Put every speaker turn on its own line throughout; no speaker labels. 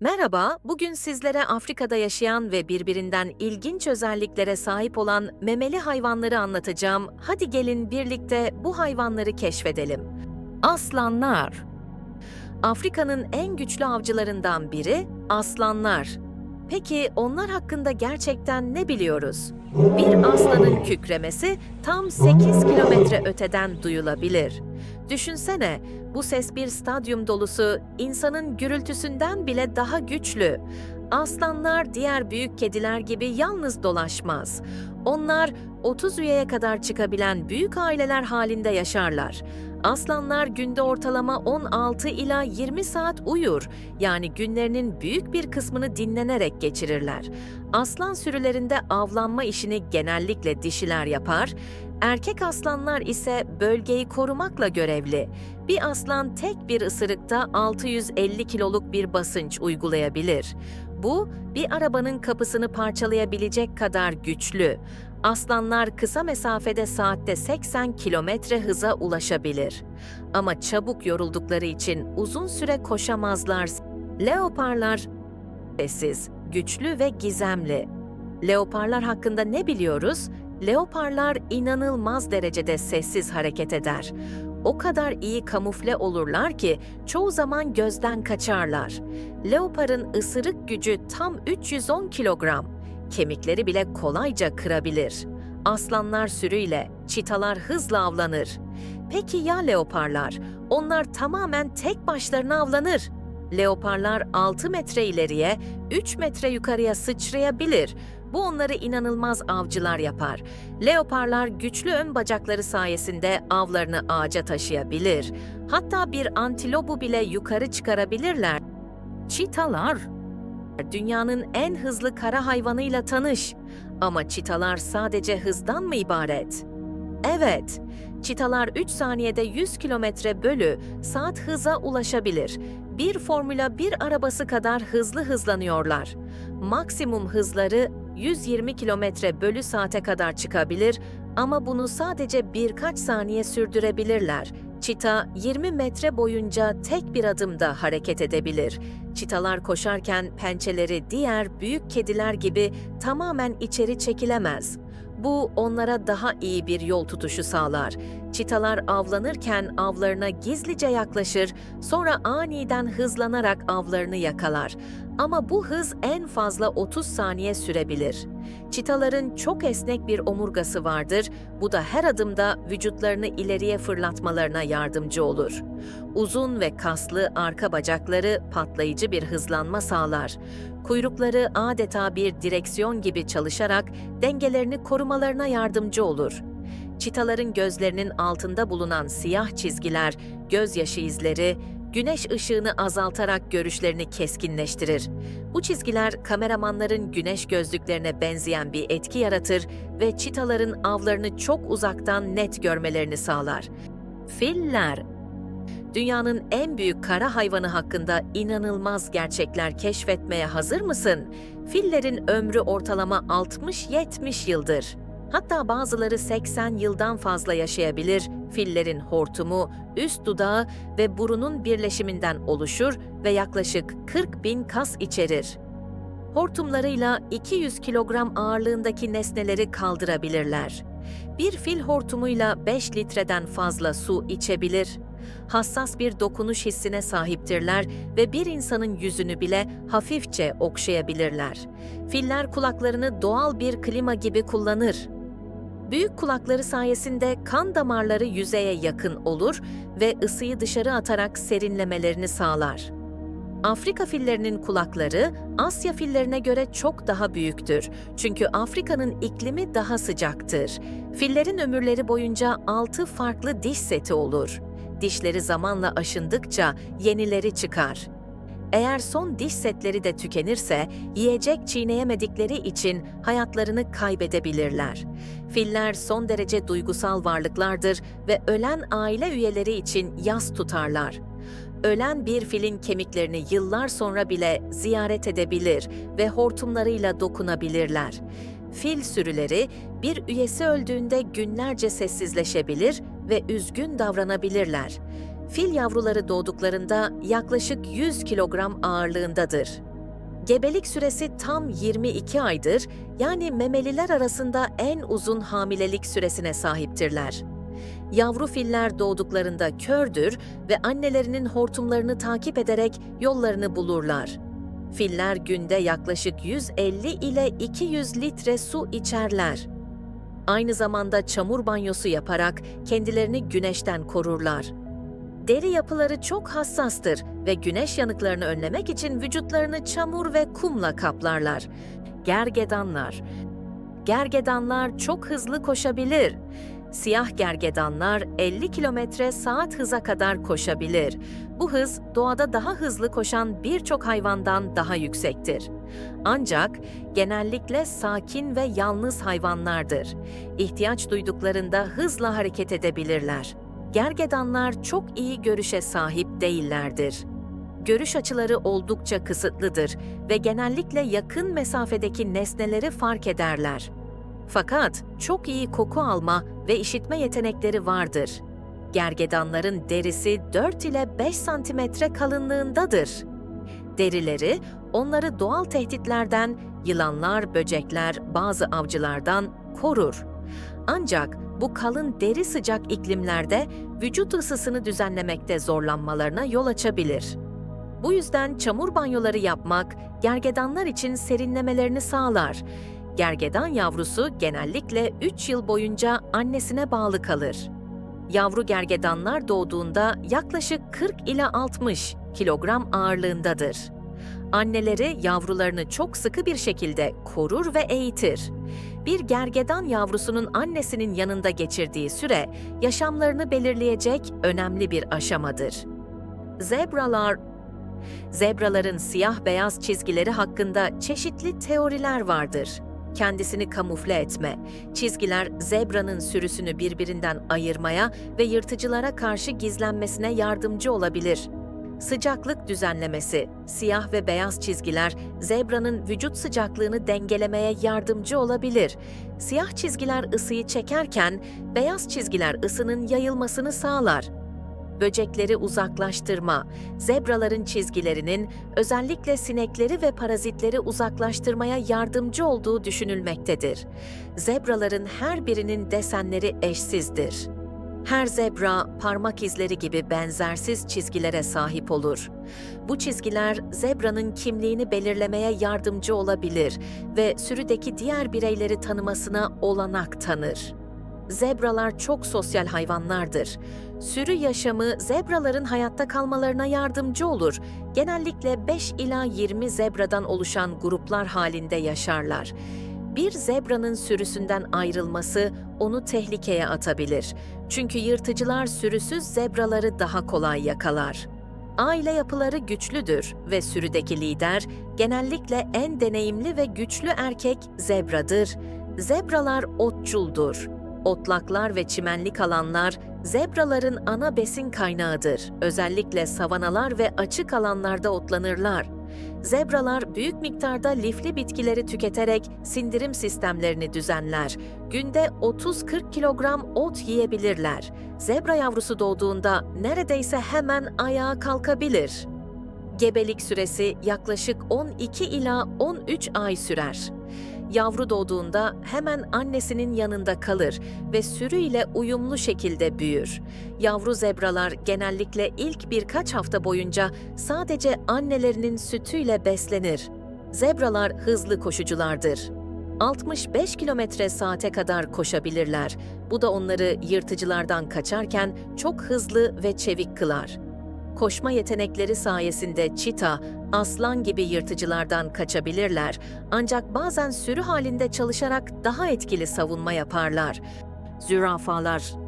Merhaba, bugün sizlere Afrika'da yaşayan ve birbirinden ilginç özelliklere sahip olan memeli hayvanları anlatacağım. Hadi gelin birlikte bu hayvanları keşfedelim. Aslanlar Afrika'nın en güçlü avcılarından biri aslanlar. Peki onlar hakkında gerçekten ne biliyoruz? Bir aslanın kükremesi tam 8 kilometre öteden duyulabilir. Düşünsene, bu ses bir stadyum dolusu, insanın gürültüsünden bile daha güçlü. Aslanlar diğer büyük kediler gibi yalnız dolaşmaz. Onlar 30 üyeye kadar çıkabilen büyük aileler halinde yaşarlar. Aslanlar günde ortalama 16 ila 20 saat uyur. Yani günlerinin büyük bir kısmını dinlenerek geçirirler. Aslan sürülerinde avlanma işini genellikle dişiler yapar. Erkek aslanlar ise bölgeyi korumakla görevli. Bir aslan tek bir ısırıkta 650 kiloluk bir basınç uygulayabilir. Bu, bir arabanın kapısını parçalayabilecek kadar güçlü. Aslanlar kısa mesafede saatte 80 kilometre hıza ulaşabilir. Ama çabuk yoruldukları için uzun süre koşamazlar. Leoparlar sessiz, güçlü ve gizemli. Leoparlar hakkında ne biliyoruz? Leoparlar inanılmaz derecede sessiz hareket eder. O kadar iyi kamufle olurlar ki çoğu zaman gözden kaçarlar. Leoparın ısırık gücü tam 310 kilogram. Kemikleri bile kolayca kırabilir. Aslanlar sürüyle, çitalar hızla avlanır. Peki ya leoparlar? Onlar tamamen tek başlarına avlanır. Leoparlar 6 metre ileriye, 3 metre yukarıya sıçrayabilir. Bu onları inanılmaz avcılar yapar. Leoparlar güçlü ön bacakları sayesinde avlarını ağaca taşıyabilir. Hatta bir antilopu bile yukarı çıkarabilirler. Çitalar Dünyanın en hızlı kara hayvanıyla tanış. Ama çitalar sadece hızdan mı ibaret? Evet, çitalar 3 saniyede 100 kilometre bölü saat hıza ulaşabilir. Bir Formula 1 arabası kadar hızlı hızlanıyorlar. Maksimum hızları 120 kilometre bölü saate kadar çıkabilir ama bunu sadece birkaç saniye sürdürebilirler. Çita 20 metre boyunca tek bir adımda hareket edebilir. Çitalar koşarken pençeleri diğer büyük kediler gibi tamamen içeri çekilemez. Bu onlara daha iyi bir yol tutuşu sağlar. Çitalar avlanırken avlarına gizlice yaklaşır, sonra aniden hızlanarak avlarını yakalar. Ama bu hız en fazla 30 saniye sürebilir. Çitaların çok esnek bir omurgası vardır. Bu da her adımda vücutlarını ileriye fırlatmalarına yardımcı olur. Uzun ve kaslı arka bacakları patlayıcı bir hızlanma sağlar. Kuyrukları adeta bir direksiyon gibi çalışarak dengelerini korumalarına yardımcı olur. Çitaların gözlerinin altında bulunan siyah çizgiler, gözyaşı izleri, güneş ışığını azaltarak görüşlerini keskinleştirir. Bu çizgiler kameramanların güneş gözlüklerine benzeyen bir etki yaratır ve çitaların avlarını çok uzaktan net görmelerini sağlar. Filler Dünyanın en büyük kara hayvanı hakkında inanılmaz gerçekler keşfetmeye hazır mısın? Fillerin ömrü ortalama 60-70 yıldır. Hatta bazıları 80 yıldan fazla yaşayabilir. Fillerin hortumu, üst dudağı ve burunun birleşiminden oluşur ve yaklaşık 40 bin kas içerir. Hortumlarıyla 200 kilogram ağırlığındaki nesneleri kaldırabilirler. Bir fil hortumuyla 5 litreden fazla su içebilir. Hassas bir dokunuş hissine sahiptirler ve bir insanın yüzünü bile hafifçe okşayabilirler. Filler kulaklarını doğal bir klima gibi kullanır. Büyük kulakları sayesinde kan damarları yüzeye yakın olur ve ısıyı dışarı atarak serinlemelerini sağlar. Afrika fillerinin kulakları Asya fillerine göre çok daha büyüktür. Çünkü Afrika'nın iklimi daha sıcaktır. Fillerin ömürleri boyunca 6 farklı diş seti olur. Dişleri zamanla aşındıkça yenileri çıkar. Eğer son diş setleri de tükenirse yiyecek çiğneyemedikleri için hayatlarını kaybedebilirler. Filler son derece duygusal varlıklardır ve ölen aile üyeleri için yas tutarlar. Ölen bir filin kemiklerini yıllar sonra bile ziyaret edebilir ve hortumlarıyla dokunabilirler. Fil sürüleri bir üyesi öldüğünde günlerce sessizleşebilir ve üzgün davranabilirler. Fil yavruları doğduklarında yaklaşık 100 kilogram ağırlığındadır. Gebelik süresi tam 22 aydır, yani memeliler arasında en uzun hamilelik süresine sahiptirler. Yavru filler doğduklarında kördür ve annelerinin hortumlarını takip ederek yollarını bulurlar. Filler günde yaklaşık 150 ile 200 litre su içerler. Aynı zamanda çamur banyosu yaparak kendilerini güneşten korurlar. Deri yapıları çok hassastır ve güneş yanıklarını önlemek için vücutlarını çamur ve kumla kaplarlar. Gergedanlar Gergedanlar çok hızlı koşabilir. Siyah gergedanlar 50 kilometre saat hıza kadar koşabilir. Bu hız doğada daha hızlı koşan birçok hayvandan daha yüksektir. Ancak genellikle sakin ve yalnız hayvanlardır. İhtiyaç duyduklarında hızla hareket edebilirler. Gergedanlar çok iyi görüşe sahip değillerdir. Görüş açıları oldukça kısıtlıdır ve genellikle yakın mesafedeki nesneleri fark ederler. Fakat çok iyi koku alma ve işitme yetenekleri vardır. Gergedanların derisi 4 ile 5 santimetre kalınlığındadır. Derileri onları doğal tehditlerden, yılanlar, böcekler, bazı avcılardan korur. Ancak bu kalın deri sıcak iklimlerde vücut ısısını düzenlemekte zorlanmalarına yol açabilir. Bu yüzden çamur banyoları yapmak gergedanlar için serinlemelerini sağlar. Gergedan yavrusu genellikle 3 yıl boyunca annesine bağlı kalır. Yavru gergedanlar doğduğunda yaklaşık 40 ila 60 kilogram ağırlığındadır. Anneleri yavrularını çok sıkı bir şekilde korur ve eğitir. Bir gergedan yavrusunun annesinin yanında geçirdiği süre yaşamlarını belirleyecek önemli bir aşamadır. Zebralar Zebraların siyah beyaz çizgileri hakkında çeşitli teoriler vardır. Kendisini kamufle etme. Çizgiler zebranın sürüsünü birbirinden ayırmaya ve yırtıcılara karşı gizlenmesine yardımcı olabilir. Sıcaklık düzenlemesi. Siyah ve beyaz çizgiler zebranın vücut sıcaklığını dengelemeye yardımcı olabilir. Siyah çizgiler ısıyı çekerken beyaz çizgiler ısının yayılmasını sağlar böcekleri uzaklaştırma, zebraların çizgilerinin özellikle sinekleri ve parazitleri uzaklaştırmaya yardımcı olduğu düşünülmektedir. Zebraların her birinin desenleri eşsizdir. Her zebra parmak izleri gibi benzersiz çizgilere sahip olur. Bu çizgiler zebranın kimliğini belirlemeye yardımcı olabilir ve sürüdeki diğer bireyleri tanımasına olanak tanır. Zebralar çok sosyal hayvanlardır. Sürü yaşamı zebraların hayatta kalmalarına yardımcı olur. Genellikle 5 ila 20 zebradan oluşan gruplar halinde yaşarlar. Bir zebranın sürüsünden ayrılması onu tehlikeye atabilir. Çünkü yırtıcılar sürüsüz zebraları daha kolay yakalar. Aile yapıları güçlüdür ve sürüdeki lider genellikle en deneyimli ve güçlü erkek zebradır. Zebralar otçuldur Otlaklar ve çimenlik alanlar zebraların ana besin kaynağıdır. Özellikle savanalar ve açık alanlarda otlanırlar. Zebralar büyük miktarda lifli bitkileri tüketerek sindirim sistemlerini düzenler. Günde 30-40 kilogram ot yiyebilirler. Zebra yavrusu doğduğunda neredeyse hemen ayağa kalkabilir. Gebelik süresi yaklaşık 12 ila 13 ay sürer. Yavru doğduğunda hemen annesinin yanında kalır ve sürüyle uyumlu şekilde büyür. Yavru zebralar genellikle ilk birkaç hafta boyunca sadece annelerinin sütüyle beslenir. Zebralar hızlı koşuculardır. 65 kilometre saate kadar koşabilirler. Bu da onları yırtıcılardan kaçarken çok hızlı ve çevik kılar koşma yetenekleri sayesinde çita, aslan gibi yırtıcılardan kaçabilirler ancak bazen sürü halinde çalışarak daha etkili savunma yaparlar. Zürafalar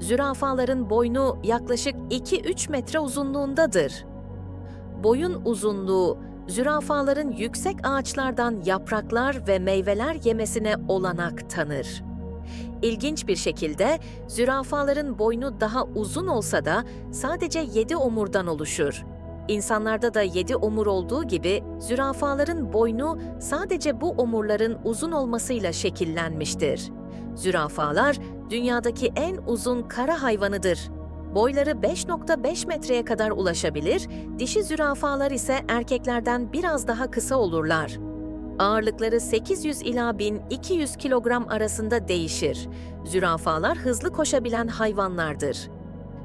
Zürafaların boynu yaklaşık 2-3 metre uzunluğundadır. Boyun uzunluğu, zürafaların yüksek ağaçlardan yapraklar ve meyveler yemesine olanak tanır. İlginç bir şekilde zürafaların boynu daha uzun olsa da sadece yedi omurdan oluşur. İnsanlarda da yedi omur olduğu gibi zürafaların boynu sadece bu omurların uzun olmasıyla şekillenmiştir. Zürafalar dünyadaki en uzun kara hayvanıdır. Boyları 5.5 metreye kadar ulaşabilir, dişi zürafalar ise erkeklerden biraz daha kısa olurlar. Ağırlıkları 800 ila 1200 kilogram arasında değişir. Zürafalar hızlı koşabilen hayvanlardır.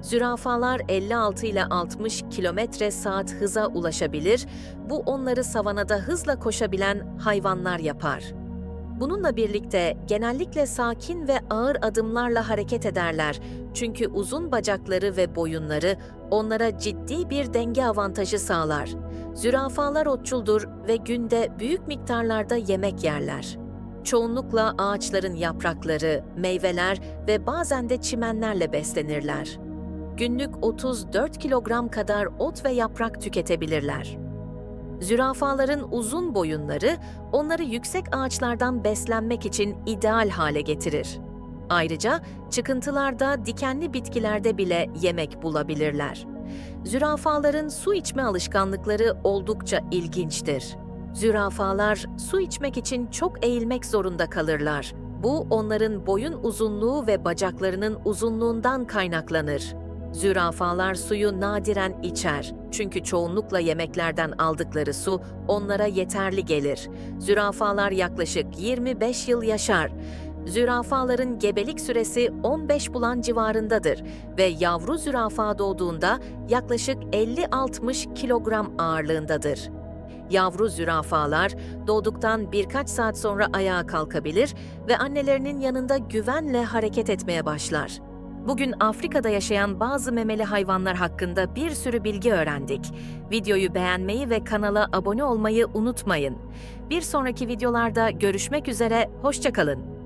Zürafalar 56 ile 60 kilometre saat hıza ulaşabilir. Bu onları savanada hızla koşabilen hayvanlar yapar. Bununla birlikte genellikle sakin ve ağır adımlarla hareket ederler. Çünkü uzun bacakları ve boyunları onlara ciddi bir denge avantajı sağlar. Zürafalar otçuldur ve günde büyük miktarlarda yemek yerler. Çoğunlukla ağaçların yaprakları, meyveler ve bazen de çimenlerle beslenirler. Günlük 34 kilogram kadar ot ve yaprak tüketebilirler. Zürafaların uzun boyunları onları yüksek ağaçlardan beslenmek için ideal hale getirir. Ayrıca çıkıntılarda dikenli bitkilerde bile yemek bulabilirler. Zürafaların su içme alışkanlıkları oldukça ilginçtir. Zürafalar su içmek için çok eğilmek zorunda kalırlar. Bu onların boyun uzunluğu ve bacaklarının uzunluğundan kaynaklanır. Zürafalar suyu nadiren içer. Çünkü çoğunlukla yemeklerden aldıkları su onlara yeterli gelir. Zürafalar yaklaşık 25 yıl yaşar. Zürafaların gebelik süresi 15 bulan civarındadır ve yavru zürafa doğduğunda yaklaşık 50-60 kilogram ağırlığındadır. Yavru zürafalar doğduktan birkaç saat sonra ayağa kalkabilir ve annelerinin yanında güvenle hareket etmeye başlar. Bugün Afrika'da yaşayan bazı memeli hayvanlar hakkında bir sürü bilgi öğrendik. Videoyu beğenmeyi ve kanala abone olmayı unutmayın. Bir sonraki videolarda görüşmek üzere, hoşçakalın.